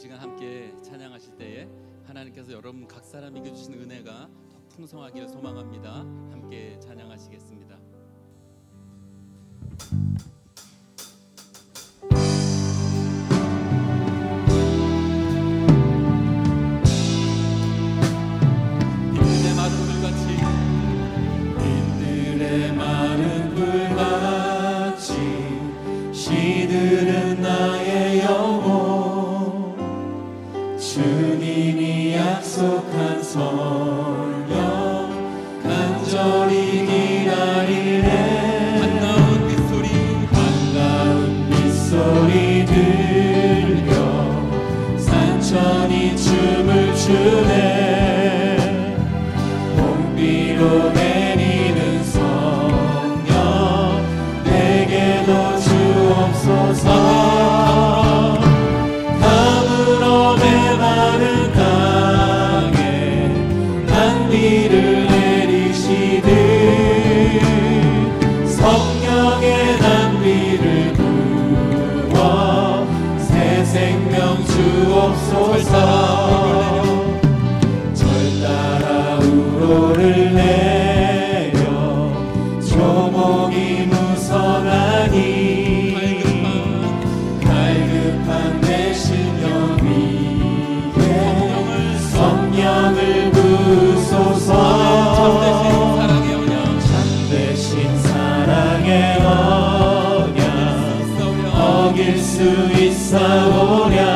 시간 함께 찬양하실 때에 하나님께서 여러분 각 사람에게 주신 은혜가 더 풍성하기를 소망합니다. 함께 찬양하시겠습니다. 우리를 구워 새 생명 주옵소서. 사오랴.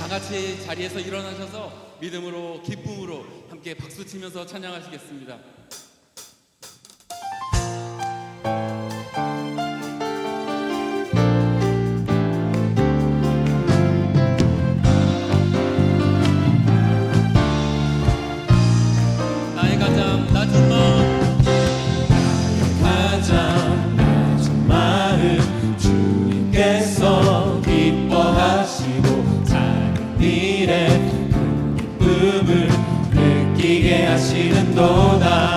다 같이 자리에서 일어나셔서 믿음으로 기쁨으로 함께 박수 치면서 찬양하시겠습니다. toda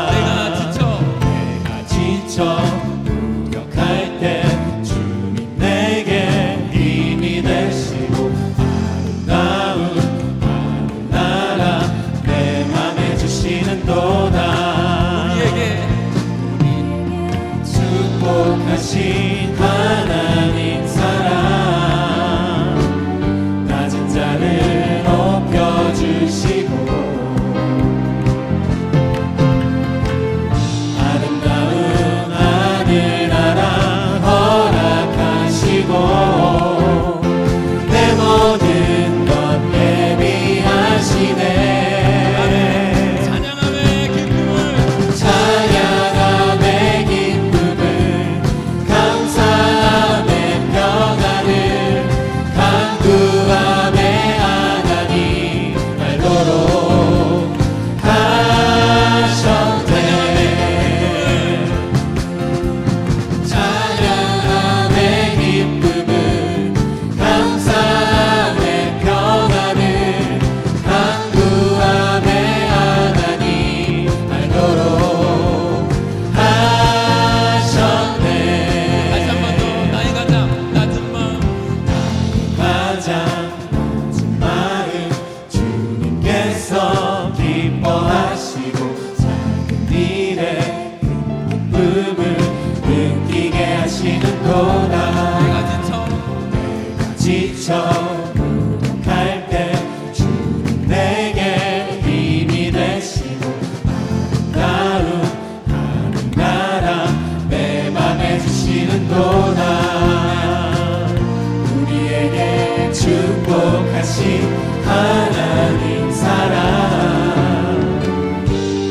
행복하신 하나님 사랑.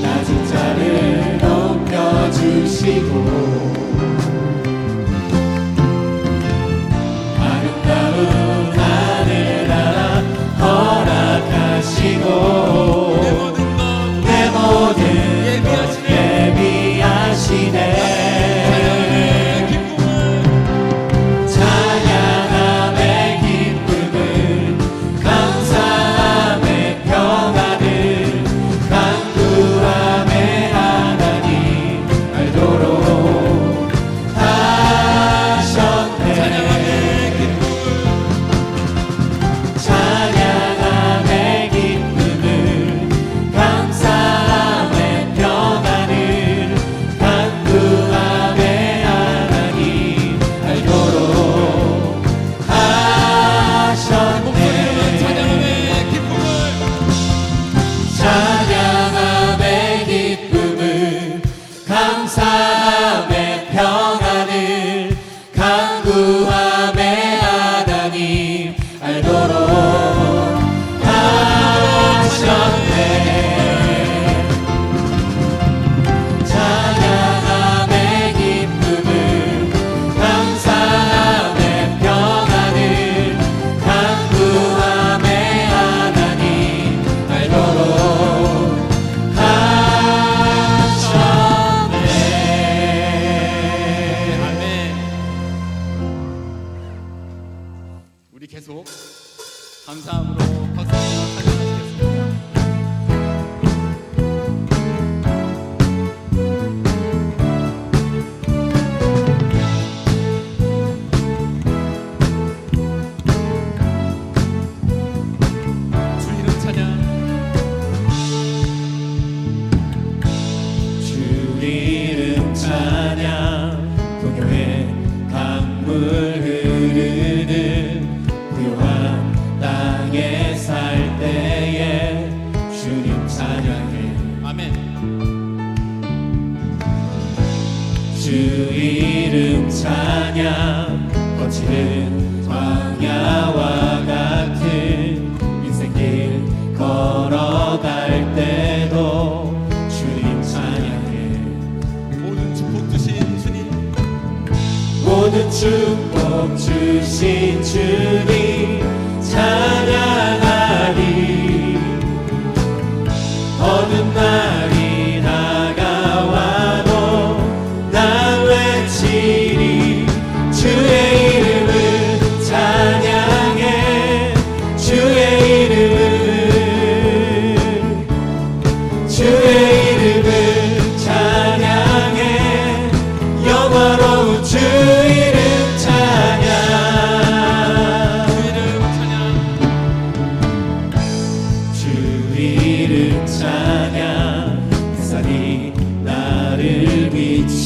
낮은 자를 높여주시고 아름다운 하늘나라 허락하시고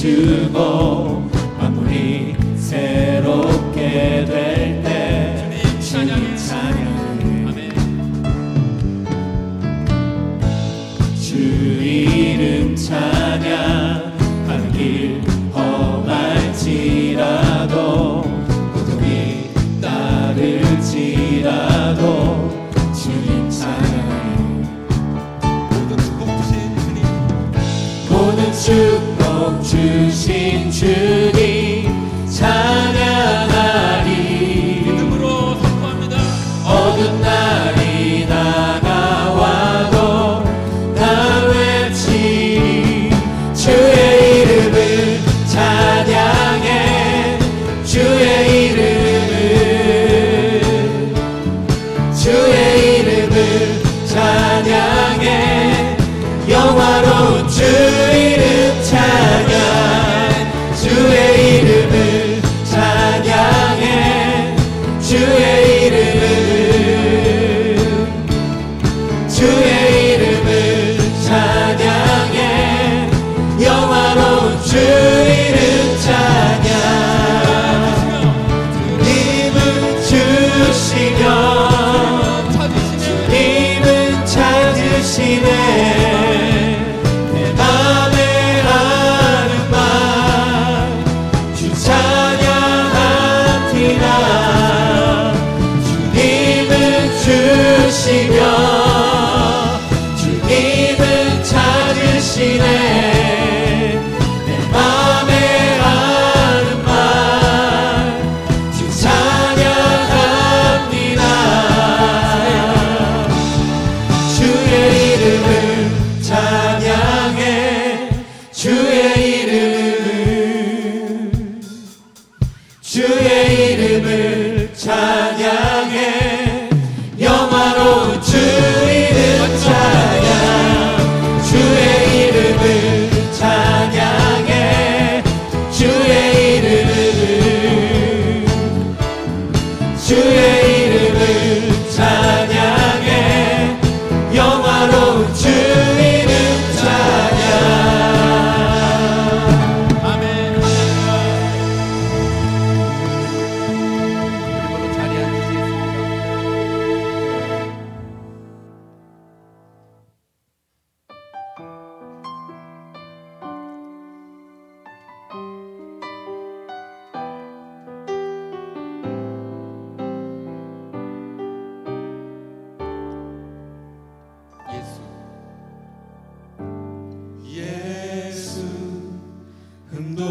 to the bone. sin to Yeah.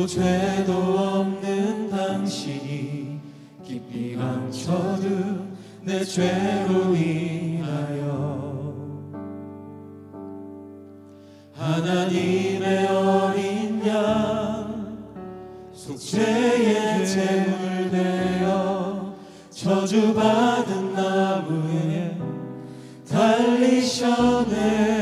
죄도 없는 당신이 깊이 감춰둔 내 죄로 인하여 하나님의 어린 양 속죄의 제물 되어 저주받은 나무에 달리셨네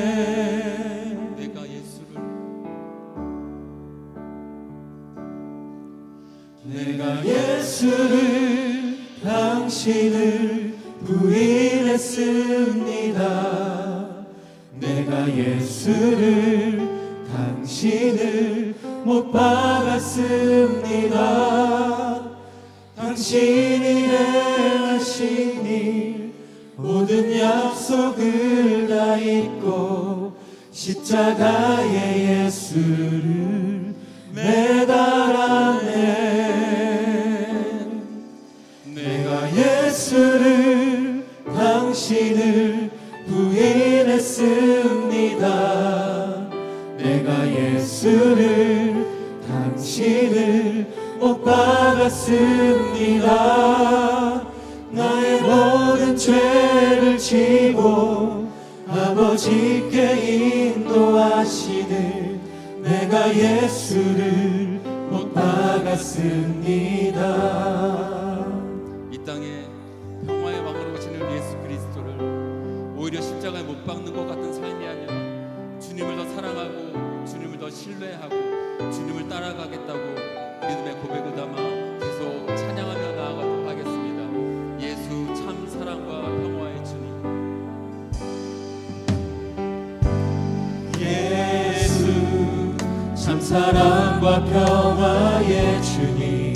사랑과 평화의 주님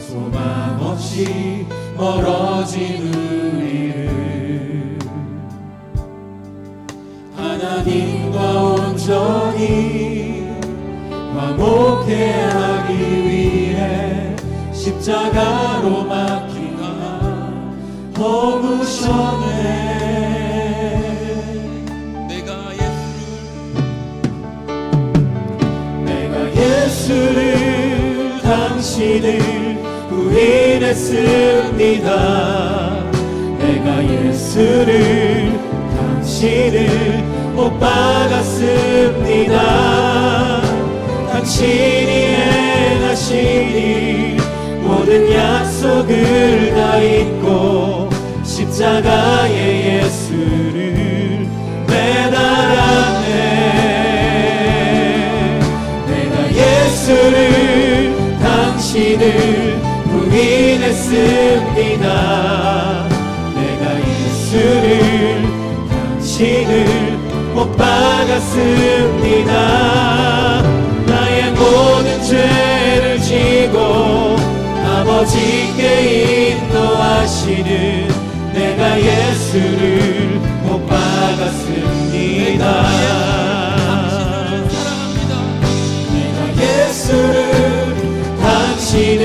소망 없이 멀어진 우리를 하나님과 온전히 화목해 하기 위해 십자가로 막힌 허무셨네 당신을 부인했습니다. 내가 예수를 당신을 못 박았습니다. 당신이 행하신 일 모든 약속을 다 잊고 십자가에 당신을 부인했습니다. 내가 예수를 당신을 못 박았습니다. 나의 모든 죄를 지고 아버지께 인도하시는 내가 예수를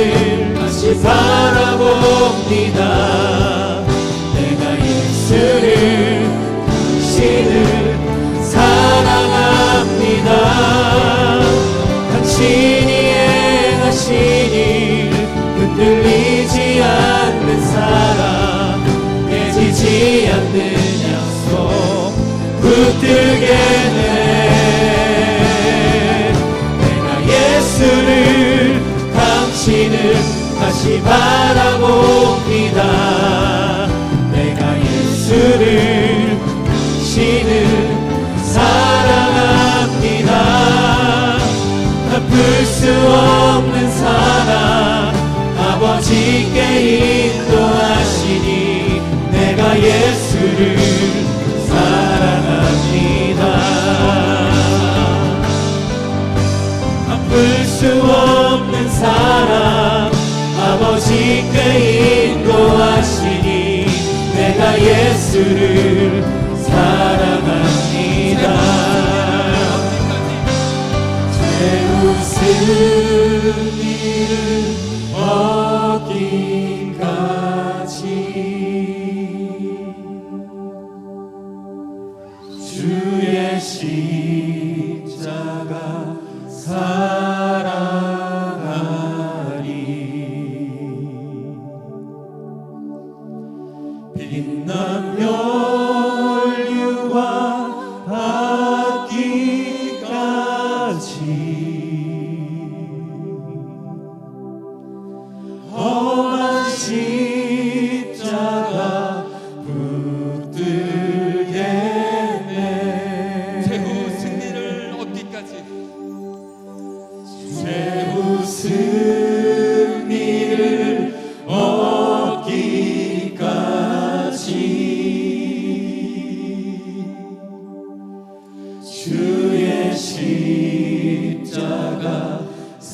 당신을 다시 바라봅니다. 내가 예수를 당신을 사랑합니다. 당신이 행하신 일 흔들리지 않는 사랑 깨지지 않는 약속 붙들게 돼 내가 다시는 다시 바라봅니다. 내가 예수를 다시는 사랑합니다. 갚을 수 없는 사랑 아버지께 인도하시니 내가 예수를 사랑합니다. 갚을 수 없는 없는 사람 아버지께 인도하시니 내가 예수를 사랑합니다. 제 웃음 이를 얻기까지 inna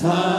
time.